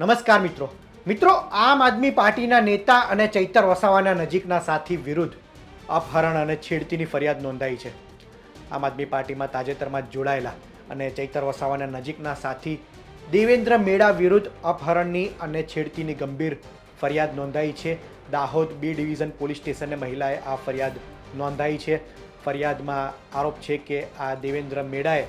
નમસ્કાર મિત્રો. મિત્રો, આમ આદમી પાર્ટીના નેતા અને ચૈતર વસાવાના નજીકના સાથી વિરુદ્ધ અપહરણ અને છેડતીની ફરિયાદ નોંધાઈ છે. આમ આદમી પાર્ટીમાં તાજેતરમાં જોડાયેલા અને ચૈતર વસાવાના નજીકના સાથી દેવેન્દ્ર મેળા વિરુદ્ધ અપહરણની અને છેડતીની ગંભીર ફરિયાદ નોંધાઈ છે. દાહોદ બી ડિવિઝન પોલીસ સ્ટેશને મહિલાએ આ ફરિયાદ નોંધાઈ છે. ફરિયાદમાં આરોપ છે કે આ દેવેન્દ્ર મેળાએ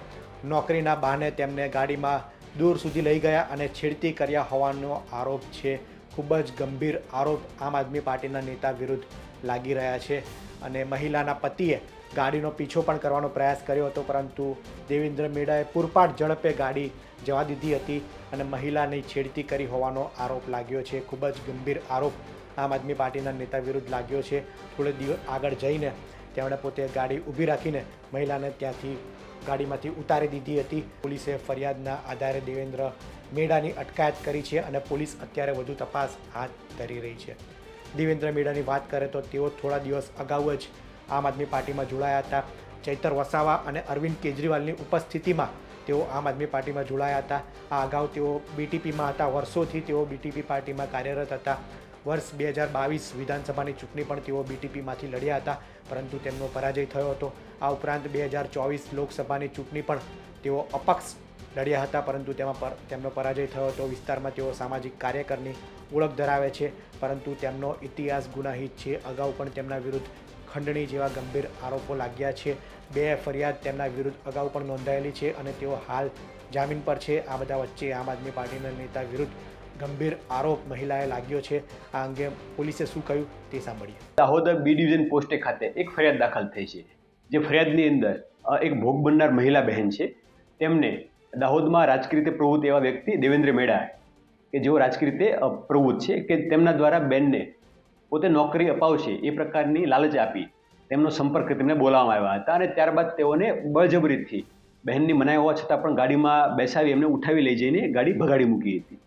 નોકરીના બહાને તેમને ગાડીમાં દૂર સુધી લઈ ગયા અને છેડતી કર્યા હોવાનો આરોપ છે. ખૂબ જ ગંભીર આરોપ આમ આદમી પાર્ટીના નેતા વિરુદ્ધ લાગી રહ્યા છે અને મહિલાના પતિએ ગાડીનો પીછો પણ કરવાનો પ્રયાસ કર્યો હતો, પરંતુ દેવેન્દ્ર મેડાએ પૂરપાટ ઝડપે ગાડી જવા દીધી હતી અને મહિલાની છેડતી કરી હોવાનો આરોપ લાગ્યો છે. ખૂબ જ ગંભીર આરોપ આમ આદમી પાર્ટીના નેતા વિરુદ્ધ લાગ્યો છે. થોડે દિવસ આગળ જઈને તેમણે પોતે ગાડી ઊભી રાખીને મહિલાને ત્યાંથી ગાડીમાંથી ઉતારી દીધી હતી. પોલીસે ફરિયાદના આધારે દેવેન્દ્ર મેડાની અટકાયત કરી છે અને પોલીસ અત્યારે વધુ તપાસ હાથ ધરી રહી છે. દેવેન્દ્ર મેડાની વાત કરે તો તેઓ થોડા દિવસ અગાઉ જ આમ આદમી પાર્ટીમાં જોડાયા હતા. ચૈતર વસાવા અને અરવિંદ કેજરીવાલની ઉપસ્થિતિમાં તેઓ આમ આદમી પાર્ટીમાં જોડાયા હતા. આ અગાઉ તેઓ બીટીપીમાં હતા. વર્ષોથી તેઓ બીટીપી પાર્ટીમાં કાર્યરત હતા. વર્ષ બે હજાર બાવીસ વિધાનસભાની ચૂંટણી પણ તેઓ બીટીપીમાંથી લડ્યા હતા, પરંતુ તેમનો પરાજય થયો હતો. આ ઉપરાંત બે હજાર ચોવીસ લોકસભાની ચૂંટણી પણ તેઓ અપક્ષ લડ્યા હતા, પરંતુ તેમાં પર, તેમનો પરાજય થયો હતો. વિસ્તારમાં તેઓ સામાજિક કાર્યકરની ઓળખ ધરાવે છે, પરંતુ તેમનો ઇતિહાસ ગુનાહિત છે. અગાઉ પણ તેમના વિરુદ્ધ ખંડણી જેવા ગંભીર આરોપો લાગ્યા છે. બે ફરિયાદ તેમના વિરુદ્ધ અગાઉ પણ નોંધાયેલી છે અને તેઓ હાલ જામીન પર છે. આ બધા વચ્ચે આમ આદમી પાર્ટીના નેતા વિરુદ્ધ ગંભીર આરોપ મહિલાએ લાગ્યો છે. આ અંગે પોલીસે શું કહ્યું તે સાંભળીએ. દાહોદ બી ડિવિઝન પોસ્ટે ખાતે એક ફરિયાદ દાખલ થઈ છે. જે ફરિયાદની અંદર એક ભોગ બનનાર મહિલા બહેન છે. તેમને દાહોદમાં રાજકીય રીતે પ્રવૃત્ત એવા વ્યક્તિ દેવેન્દ્ર મેડા કે જેઓ રાજકીય રીતે પ્રવૃત્ત છે, કે તેમના દ્વારા બેનને પોતે નોકરી અપાવશે એ પ્રકારની લાલચ આપી તેમનો સંપર્ક તેમને બોલાવવામાં આવ્યા હતા અને ત્યારબાદ તેઓને બળજબરીથી બહેનની મનાઈ હોવા છતાં પણ ગાડીમાં બેસાવી એમને ઉઠાવી લઈ જઈને ગાડી ભગાડી મૂકી હતી.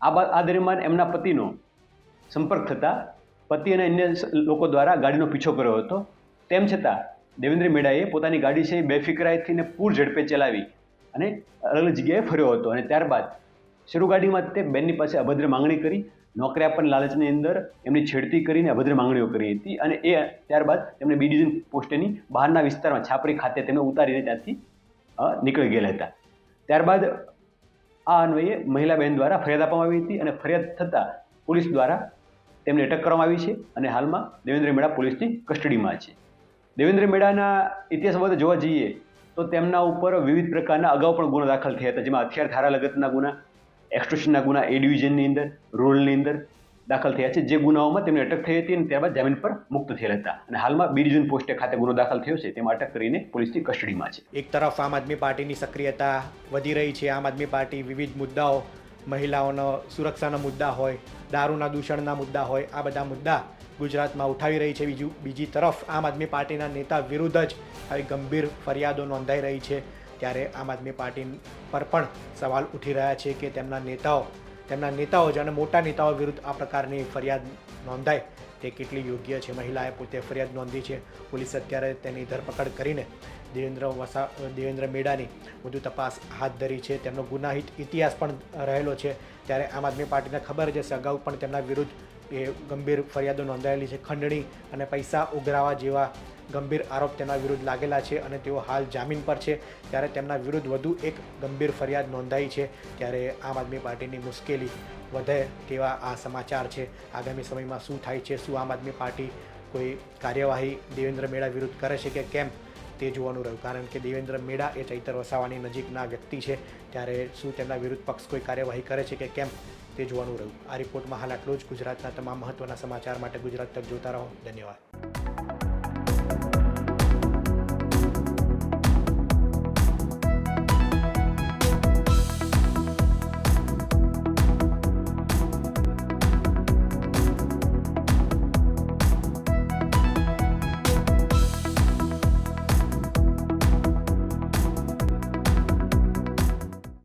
આ બાદ આ દરમિયાન એમના પતિનો સંપર્ક થતાં પતિ અને અન્ય લોકો દ્વારા ગાડીનો પીછો કર્યો હતો. તેમ છતાં દેવેન્દ્ર મેડાએ પોતાની ગાડી છે એ બેફિકરાઈથી ને પૂર ઝડપે ચલાવી અને અલગ અલગ જગ્યાએ ફર્યો હતો અને ત્યારબાદ શરૂ ગાડીમાં તે બેનની પાસે અભદ્ર માંગણી કરી. નોકરી આપવાની લાલચની અંદર એમની છેડતી કરીને અભદ્ર માંગણીઓ કરી હતી અને એ ત્યારબાદ તેમણે બી ડિવિઝન પોસ્ટેની બહારના વિસ્તારમાં છાપરી ખાતે તેમને ઉતારીને ત્યાંથી નીકળી ગયેલા હતા. ત્યારબાદ આ અન્વયે મહિલા બહેન દ્વારા ફરિયાદ આપવામાં આવી હતી અને ફરિયાદ થતાં પોલીસ દ્વારા તેમને અટક કરવામાં આવી છે અને હાલમાં દેવેન્દ્ર મેડા પોલીસની કસ્ટડીમાં છે. દેવેન્દ્ર મેડાના ઇતિહાસ બાબતે જોવા જઈએ તો તેમના ઉપર વિવિધ પ્રકારના અગાઉ પણ ગુના દાખલ થયા હતા. જેમાં હથિયાર, ધારા લગતના ગુના એક્સ્ટ્રોશનના ગુના એ ડિવિઝનની અંદર રોલની અંદર દાખલ થયા છે. જે ગુનાઓમાં તેમને અટક થઈ હતી અને ત્યારબાદ જામીન પર મુક્ત થયેલ હતા. અને હાલમાં બી ડિવિઝન પોસ્ટે ખાતે ગુનો દાખલ થયો છે. તેમાં અટક કરીને પોલીસની કસ્ટડીમાં છે. એક તરફ આમ આદમી પાર્ટીની સક્રિયતા વધી રહી છે. આમ આદમી પાર્ટી વિવિધ મુદ્દાઓ, મહિલાઓનો સુરક્ષાના મુદ્દા હોય, દારૂના દૂષણના મુદ્દા હોય, આ બધા મુદ્દા ગુજરાતમાં ઉઠાવી રહી છે. બીજું, બીજી તરફ આમ આદમી પાર્ટીના નેતા વિરુદ્ધ જ આવી ગંભીર ફરિયાદો નોંધાઈ રહી છે. ત્યારે આમ આદમી પાર્ટી પર પણ સવાલ ઉઠી રહ્યા છે કે તેમના નેતાઓ તેમના નેતાઓ જ અને મોટા નેતાઓ વિરુદ્ધ આ પ્રકારની ફરિયાદ નોંધાય. તે કેટલી યોગ્ય છે? મહિલાએ પોતે ફરિયાદ નોંધી છે. પોલીસ અત્યારે તેની ધરપકડ કરીને દેવેન્દ્ર વસા, દેવેન્દ્ર મેડાની વધુ તપાસ હાથ ધરી છે. તેમનો ગુનાહિત ઇતિહાસ પણ રહેલો છે. ત્યારે આમ આદમી પાર્ટીને ખબર જ અગાઉ પણ તેમના વિરુદ્ધ એ ગંભીર ફરિયાદો નોંધાયેલી છે. ખંડણી અને પૈસા ઉઘરાવા જેવા ગંભીર આરોપ તેના વિરુદ્ધ લાગેલા છે અને તેઓ હાલ જામીન પર છે. ત્યારે તેમના વિરુદ્ધ વધુ એક ગંભીર ફરિયાદ નોંધાઈ છે. ત્યારે આમ આદમી પાર્ટીની મુશ્કેલી વધે તેવા આ સમાચાર છે. આગામી સમયમાં શું થાય છે, શું આમ આદમી પાર્ટી કોઈ કાર્યવાહી દેવેન્દ્ર મેળા વિરુદ્ધ કરે છે કે કેમ, તે જોવાનું રહ્યું. કારણ કે દેવેન્દ્ર મેડા એ ચૈતર વસાવાની નજીકના વ્યક્તિ છે. ત્યારે શું તેમના વિરુદ્ધ પક્ષ કોઈ કાર્યવાહી કરે છે કે કેમ તે જોવાનું રહ્યું. આ રિપોર્ટમાં હાલ આટલો જ ગુજરાતના તમામ મહત્ત્વના સમાચાર માટે ગુજરાત તક જોતા રહો. ધન્યવાદ.